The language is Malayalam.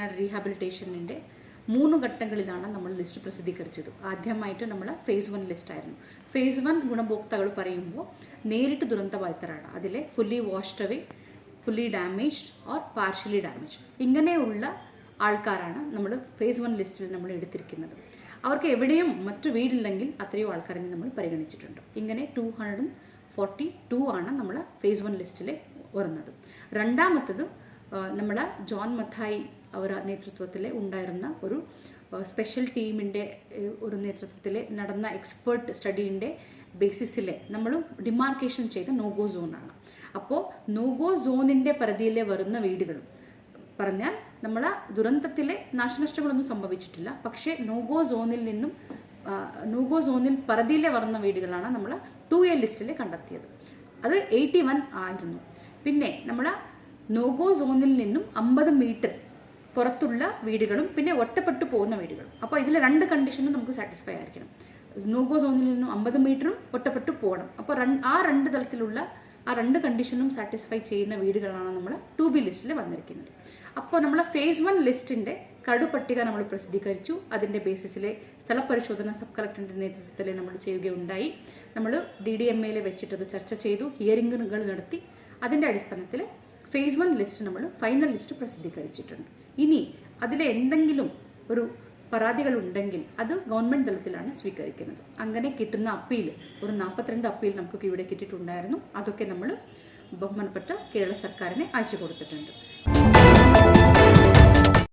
വയനാട് റീഹാബിലിറ്റേഷനിന്റെ മൂന്ന് ഘട്ടങ്ങളിലാണ് നമ്മൾ ലിസ്റ്റ് പ്രസിദ്ധീകരിച്ചത്. ആദ്യമായിട്ട് നമ്മൾ ഫേസ് വൺ ലിസ്റ്റ് ആയിരുന്നു. ഫേസ് വൺ ഗുണഭോക്താക്കൾ പറയുമ്പോൾ നേരിട്ട് ദുരന്തബാധിതരാണ്. അതിലെ fully washed away fully damaged or partially damage ഇങ്ങനെയുള്ള ആൾക്കാരാണ് നമ്മൾ ഫേസ് വൺ ലിസ്റ്റിൽ നമ്മൾ എടുത്തിരിക്കുന്നത്. അവർക്ക് എവിടെയും മറ്റു വീടില്ലെങ്കിൽ അത്രയോ ആൾക്കാരെ നമ്മൾ പരിഗണിച്ചിട്ടുണ്ട്. ഇങ്ങനെ ടു ഹൺഡ്രഡ് ഫോർട്ടി ടു ആണ് നമ്മൾ ഫേസ് വൺ ലിസ്റ്റിൽ വരുന്നത്. രണ്ടാമത്തത് നമ്മൾ ജോൺ മത്തായി അവരുടെ നേതൃത്വത്തിൽ ഉണ്ടായിരുന്ന ഒരു സ്പെഷ്യൽ ടീമിന്റെ ഒരു നേതൃത്വത്തിൽ നടന്ന എക്സ്പേർട്ട് സ്റ്റഡീന്റെ ബേസിസിൽ നമ്മൾ ഡിമാർക്കേഷൻ ചെയ്ത നോഗോ സോണാണ് അപ്പോൾ നോഗോ സോണിന്റെ പരിധിയിലെ വരുന്ന വീടുകളും പറഞ്ഞാൽ നമ്മൾ ദുരന്തത്തിലെ നാശനഷ്ടങ്ങളൊന്നും സംഭവിച്ചിട്ടില്ല. പക്ഷേ നോഗോ സോണിൽ നിന്നും നോഗോ സോണിൽ പരിധിയിലെ വരുന്ന വീടുകളാണ് നമ്മൾ ടു എ ലിസ്റ്റിൽ കണ്ടെത്തിയത്. അത് എയ്റ്റി വൺ ആയിരുന്നു. പിന്നെ നമ്മൾ നോഗോ സോണിൽ നിന്നും അമ്പത് മീറ്റർ പുറത്തുള്ള വീടുകളും പിന്നെ ഒറ്റപ്പെട്ടു പോകുന്ന വീടുകളും. അപ്പോൾ ഇതിൽ രണ്ട് കണ്ടീഷനും നമുക്ക് സാറ്റിസ്ഫൈ ആയിരിക്കണം. നോഗോ സോണിൽ നിന്നും അമ്പത് മീറ്ററും ഒറ്റപ്പെട്ടു പോകണം. അപ്പോൾ ആ രണ്ട് തലത്തിലുള്ള ആ രണ്ട് കണ്ടീഷനും സാറ്റിസ്ഫൈ ചെയ്യുന്ന വീടുകളാണ് നമ്മൾ ടു ബി ലിസ്റ്റിൽ വന്നിരിക്കുന്നത്. അപ്പോൾ നമ്മളെ ഫേസ് വൺ ലിസ്റ്റിന്റെ കടുപട്ടിക നമ്മൾ പ്രസിദ്ധീകരിച്ചു. അതിന്റെ ബേസിസിലെ സ്ഥലപരിശോധന സബ് കളക്ടറിന്റെ നേതൃത്വത്തിൽ നമ്മൾ ചെയ്യുകയുണ്ടായി നമ്മൾ ഡി ഡി എം എയിൽ വെച്ചിട്ടത് ചർച്ച ചെയ്തു. ഹിയറിങ്ങുകൾ നടത്തി. അതിന്റെ അടിസ്ഥാനത്തിൽ ഫേസ് വൺ ലിസ്റ്റ് നമ്മൾ ഫൈനൽ ലിസ്റ്റ് പ്രസിദ്ധീകരിച്ചിട്ടുണ്ട്. ഇനി അതിലെ എന്തെങ്കിലും ഒരു പരാതികൾ ഉണ്ടെങ്കിൽ അത് ഗവൺമെന്റ് തലത്തിലാണ് സ്വീകരിക്കുന്നത്. അങ്ങനെ കിട്ടുന്ന അപ്പീൽ ഒരു നാൽപ്പത്തിരണ്ട് അപ്പീൽ നമുക്ക് ഇവിടെ കിട്ടിയിട്ടുണ്ടായിരുന്നു. അതൊക്കെ നമ്മൾ ബഹുമാനപ്പെട്ട കേരള സർക്കാരിനെ അയച്ചു കൊടുത്തിട്ടുണ്ട്.